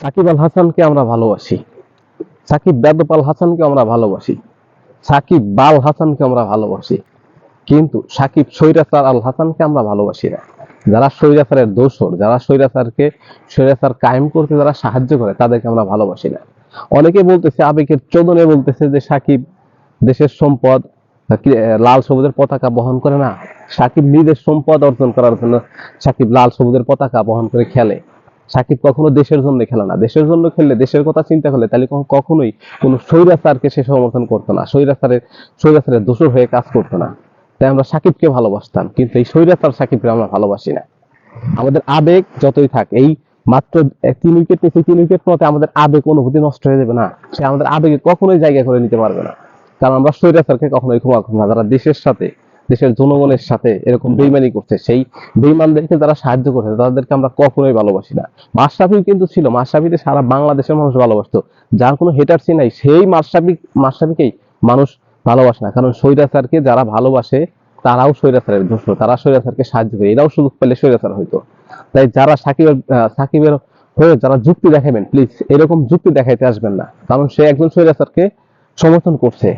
সাকিব আল হাসানকে আমরা ভালোবাসি। সাকিব বেদপাল হাসানকে আমরা ভালোবাসি। সাকিব বাল হাসানকে আমরা ভালোবাসি। কিন্তু সাকিব সৈরাসার আল হাসানকে আমরা ভালোবাসি না। যারা সৈরাসারের দোষর, যারা সৈরাসারকে সৈরাসার কায়েম করতে যারা সাহায্য করে, তাদেরকে আমরা ভালোবাসি না। অনেকে বলতেছে, আবেগের চোদনে বলতেছে যে সাকিব দেশের সম্পদ লাল সবুজের পতাকা বহন করে না। সাকিব নিজের সম্পদ অর্জন করার জন্য সাকিব লাল সবুজের পতাকা বহন করে খেলে। সাকিব কখনো দেশের জন্য খেলে না। দেশের জন্য খেললে, দেশের কথা চিন্তা করলে তাহলে কখনো- কখনোই কোনো স্বৈরাচারকে সে সমর্থন করতো না। স্বৈরাচারের স্বৈরাচারের দোষর হয়ে কাজ করতো না। তাই আমরা সাকিবকে ভালোবাসতাম। কিন্তু এই স্বৈরাচার সাকিবকে আমরা ভালোবাসি না। আমাদের আবেগ যতই থাক, এই মাত্র তিন উইকেট পেয়েছে তিন উইকেট মতে আমাদের আবেগ, অনুভূতি নষ্ট হয়ে যাবে না। সে আমাদের আবেগে কখনোই জায়গা করে নিতে পারবে না। কারণ আমরা স্বৈরাচারকে কখনোই ক্ষমা করব না। যারা দেশের সাথে দেশের জনগণের সাথে এরকম বেইমানি করছে, সেই বেইমানদেরকে যারা সাহায্য করছে, তাদেরকে আমরা কখনোই ভালোবাসি না। মাশরাফি কিন্তু ছিল মাশরাফিতে সারা বাংলাদেশের মানুষ ভালোবাসতো। যার কোনো হেটারসি নাই, সেই মাশরাফি, মাশরাফিকেই মানুষ ভালোবাসে না। কারণ স্বৈরাচারকে যারা ভালোবাসে, তারাও স্বৈরাচারের দোষ, তারা স্বৈরাচারকে সাহায্য করে, এরাও সুযোগ পেলে স্বৈরাচার হইতো। তাই যারা সাকিবের সাকিবের হয়ে যারা যুক্তি দেখাবেন প্লিজ এরকম যুক্তি দেখাইতে আসবেন না। কারণ সে একজন স্বৈরাচারকে সমর্থন করছে।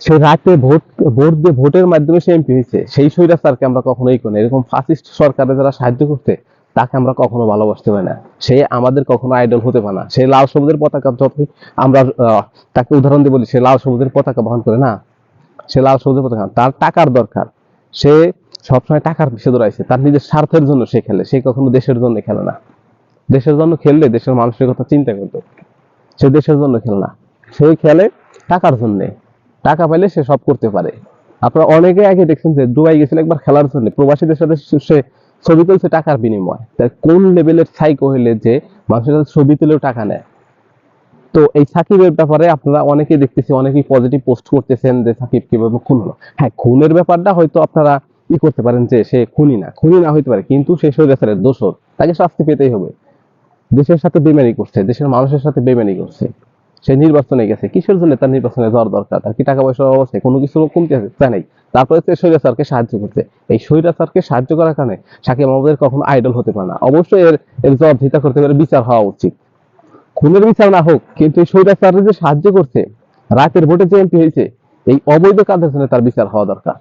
সে রাতে ভোট ভোট দিয়ে ভোটের মাধ্যমে সে এমপি হয়েছে। সেই স্বৈরাচারকে আমরা কখনোই করি এরকম ফাসিস্ট সরকারে যারা সাহায্য করতে তাকে আমরা কখনো ভালোবাসতে পারি না। সে আমাদের কখনো আইডল হতে পারে না। সে লাল সবুজের পতাকা যতই আমরা তাকে উদাহরণ দিয়ে বলি, সে লাল সবুজের পতাকা বহন করে না। সে লাল সবুজের পতাকা, তার টাকার দরকার। সে সবসময় টাকার পিছিয়ে দৌড়াইছে। তার নিজের স্বার্থের জন্য সে খেলে। সে কখনো দেশের জন্য খেলে না। দেশের জন্য খেললে দেশের মানুষের কথা চিন্তা করতো। সে দেশের জন্য খেলে না। সে খেলে টাকার জন্য। টাকা পাইলে সে সব করতে পারে। আপনারা অনেকে আগে দেখছেন যে দুবাই গেছিল একবার খেলার জন্য। প্রবাসীদের সাথে সে ছবি তুলছে টাকার বিনিময়। কোন লেভেলের সাইকো হইলে যে মানুষের সাথে ছবি তুলেও টাকা নেয়? তো এই সাকিবের ব্যাপারে আপনারা অনেকে দেখতেছি, অনেকেই পজিটিভ পোস্ট করতেছেন যে সাকিব কীভাবে খুন হলো। হ্যাঁ খুনের ব্যাপারটা হয়তো আপনারা ই করতে পারেন যে সে খুনি না। খুনি না হইতে পারে, কিন্তু সে স্বৈরাচারের দোষর। তাকে শাস্তি পেতেই হবে। দেশের সাথে বেমানি করছে, দেশের মানুষের সাথে বেমানি করছে। সে নির্বাচনে গেছে, কিসের জন্য তার নির্বাচনে যাওয়ার দরকার? তার কি টাকা পয়সার অবস্থা কোনো কিছু কমতে আছে? তাই নাই। তারপরে সে স্বৈরাচারকে সাহায্য করছে। এই স্বৈরাচারকে সাহায্য করার কারণে সাকিব আমাদের কখনো আইডল হতে পারে না। অবশ্যই এর এর জবাবদিহিতা করতে পারে বিচার হওয়া উচিত। খুনের বিচার না হোক, কিন্তু এই স্বৈরাচারের যে সাহায্য করছে, রাতের ভোটে যে এমপি হয়েছে, এই অবৈধ কাজের জন্য তার বিচার হওয়া দরকার।